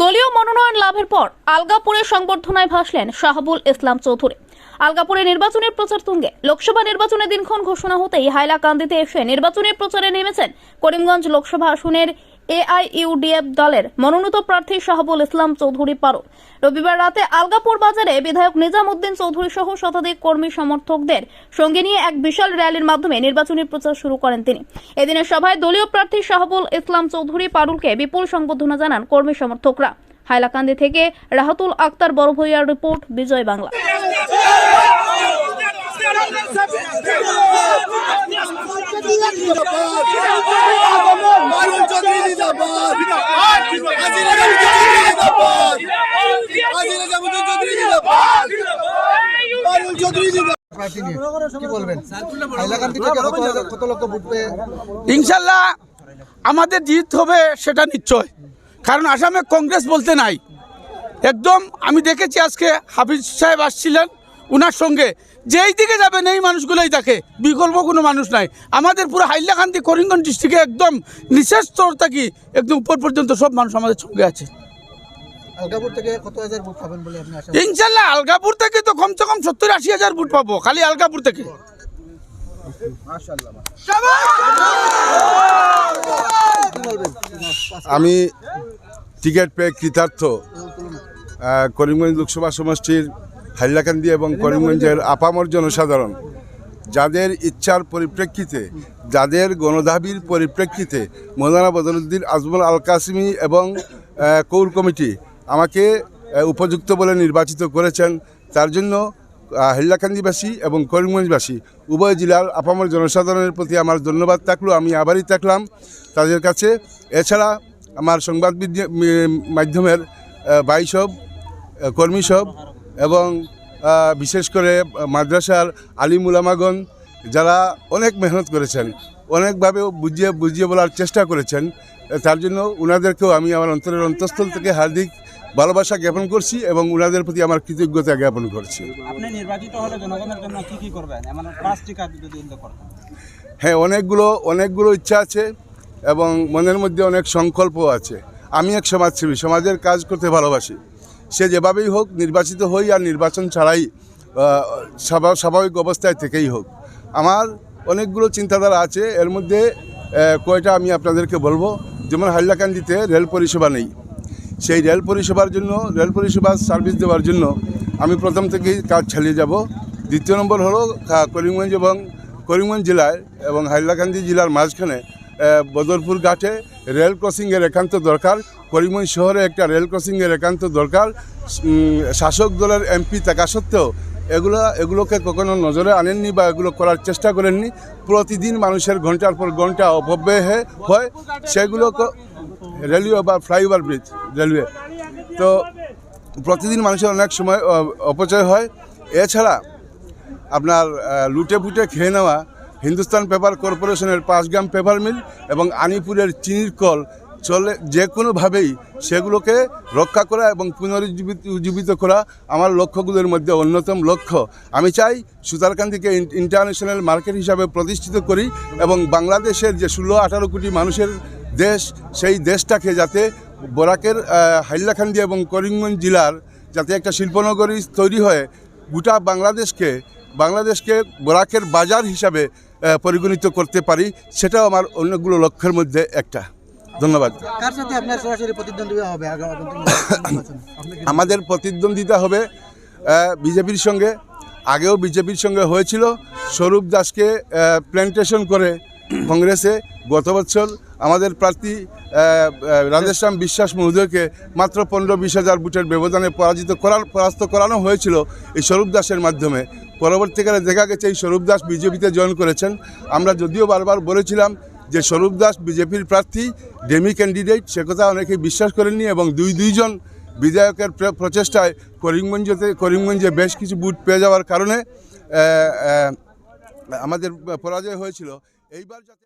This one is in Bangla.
দলীয় মনোনয়ন লাভের পর আলগাপুরের সংবর্ধনায় ভাসলেন শাহাবুল ইসলাম চৌধুরী। আলগাপুরে নির্বাচনের প্রচার তুঙ্গে। লোকসভা নির্বাচনের দিনক্ষণ ঘোষণা হতেই হাইলাকান্দিতে এসে নির্বাচনী প্রচারে নেমেছেন করিমগঞ্জ লোকসভা আসনের এআইইউডিএফ দলের মনোনীত প্রার্থী শাহাবুল ইসলাম চৌধুরী পারো রবিবার রাতে আলগাপুর বাজারে বিধায়ক নিজামুদ্দিন চৌধুরী সহ শতাধিক কর্মী সমর্থকদের সঙ্গে নিয়ে এক বিশাল র্যালির মাধ্যমে নির্বাচনী প্রচার শুরু করেন তিনি। এদিনের সভায় দলীয় প্রার্থী শাহাবুল ইসলাম চৌধুরী পারুলকে বিপুল সংবর্ধনা জানান কর্মী সমর্থকরা। হাইলাকান্দি থেকে রাহাতুল আক্তার, বড় ভূঁইয়ার রিপোর্ট, বিজয় বাংলা। ইনশাল্লাহ আমাদের জিত হবে, সেটা নিশ্চয়। কারণ আসামে কংগ্রেস বলতে নাই। একদম আমি দেখেছি আজকে হাফিজ সাহেব আসছিলেন উনার সঙ্গে। যেই দিকে যাবেন এই মানুষগুলোই থাকে বিকল্প কোনো মানুষ নাই। আমাদের পুরো হাইলাকান্দি করিমগঞ্জ ডিস্ট্রিক্টে একদম নিচের স্তর থাকি একদম উপর পর্যন্ত সব মানুষ আমাদের সঙ্গে আছে। আলগাপুর থেকে কত হাজার ভোট পাবেন বলে আপনি আশা ইনশাল্লাহ আলগাপুর থেকে তো কমসে কম সত্তর আশি হাজার ভোট পাবো খালি আলগাপুর থেকে। আমি টিকিট পেয়ে কৃতার্থ করিমগঞ্জ লোকসভা সমষ্টির হাইলাকান্দি এবং করিমগঞ্জের আপামর জনসাধারণ, যাদের ইচ্ছার পরিপ্রেক্ষিতে, যাদের গণদাবির পরিপ্রেক্ষিতে মৌলানা বদরুদ্দিন আজমল আল কাসিমি এবং কৌর কমিটি আমাকে উপযুক্ত বলে নির্বাচিত করেছেন, তার জন্য হাইলাকান্দিবাসী এবং করিমগঞ্জবাসী উভয় জেলার আপামর জনসাধারণের প্রতি আমার ধন্যবাদ থাকল, আমি আবারই থাকলাম তাদের কাছে। এছাড়া আমার সংবাদ মাধ্যমের ভাই সব কর্মী সব এবং বিশেষ করে মাদ্রাসার আলিম উলামাগণ যারা অনেক মেহনত করেছেন অনেকভাবে বুঝিয়ে বুঝিয়ে বলার চেষ্টা করেছেন তার জন্য ওনাদেরকেও আমি আমার অন্তরের অন্তঃস্থল থেকে হার্দিক ভালোবাসা জ্ঞাপন করছি এবং ওনাদের প্রতি আমার কৃতজ্ঞতা জ্ঞাপন করছি। হ্যাঁ অনেকগুলো অনেকগুলো ইচ্ছা আছে। এবং মনের মধ্যে অনেক সংকল্প আছে। আমি এক সমাজসেবী, সমাজের কাজ করতে ভালোবাসি। সে যেভাবেই হোক নির্বাচিত হই আর নির্বাচন ছাড়াই স্বাভা- স্বাভাবিক অবস্থায় থেকেই হোক। আমার অনেকগুলো চিন্তাধারা আছে, এর মধ্যে কয়টা আমি আপনাদেরকে বলব। যেমন হাইলাকান্দিতে রেল পরিষেবা নেই। সেই রেল পরিষেবার জন্য, রেল পরিষেবার সার্ভিস দেওয়ার জন্য আমি প্রথম থেকেই কাজ চালিয়ে যাব। দ্বিতীয় নম্বর হলো করিমগঞ্জ এবং করিমগঞ্জ জেলায় এবং হাইলাকান্দি জেলার মাঝখানে বদরপুর ঘাটে রেল ক্রসিংয়ের একান্ত দরকার। করিমগঞ্জ শহরে একটা রেল ক্রসিংয়ের একান্ত দরকার। শাসক দলের এমপি থাকা সত্ত্বেও এগুলো, এগুলোকে কখনো নজরে আনেননি বা এগুলো করার চেষ্টা করেননি। প্রতিদিন মানুষের ঘণ্টার পর ঘণ্টা অপব্যয় হয়। সেগুলো রেলওয়ে বা ফ্লাইওভার ব্রিজ, রেলওয়ে। তো প্রতিদিন মানুষের অনেক সময় অপচয় হয়। এছাড়া আপনার লুটে ফুটে খেয়ে নেওয়া হিন্দুস্তান পেপার কর্পোরেশনের পাঁচ গ্রাম পেপার মিল এবং আনিপুরের চিনির কল চলে যে কোনোভাবেই সেগুলোকে রক্ষা করা এবং পুনরুজ্জীবিত উজ্জীবিত করা আমার লক্ষ্যগুলোর মধ্যে অন্যতম লক্ষ্য। আমি চাই সুতারকান্দিকে ইন্টারন্যাশনাল মার্কেট হিসাবে প্রতিষ্ঠিত করি এবং বাংলাদেশের যে ষোলো আঠারো কোটি মানুষের দেশ সেই দেশটাকে যাতে বরাকের আহ, হাইলাকান্দি এবং করিমগঞ্জ জেলার যাতে একটা শিল্পনগরী তৈরি হয় গোটা বাংলাদেশকে বাংলাদেশকে বরাকের বাজার হিসাবে পরিগণিত করতে পারি সেটাও আমার অনেকগুলো লক্ষ্যের মধ্যে একটা। ধন্যবাদ। আমাদের প্রতিদ্বন্দ্বিতা হবে বিজেপির সঙ্গে। আগেও বিজেপির সঙ্গে হয়েছিল স্বরূপ দাসকে প্ল্যান্টেশন করে কংগ্রেসে। গত বছর আমাদের প্রার্থী রাধেশ্যাম বিশ্বাস মহোদয়কে মাত্র পনেরো বিশ হাজার ভোটের ব্যবধানে পরাজিত করার, পরাস্ত করানো হয়েছিল এই স্বরূপ দাসের মাধ্যমে। পরবর্তীকালে দেখা গেছে এই স্বরূপ দাস বিজেপিতে জয়েন করেছেন। আমরা যদিও বারবার বলেছিলাম যে স্বরূপ দাস বিজেপির প্রার্থী, ডেমি ক্যান্ডিডেট, সে কথা অনেকে বিশ্বাস করেননি এবং দুই, দুইজন বিধায়কের প্রচেষ্টায় করিমগঞ্জতে, করিমগঞ্জে বেশ কিছু বুট পেয়ে যাওয়ার কারণে আমাদের পরাজয় হয়েছিল। এইবার যাতে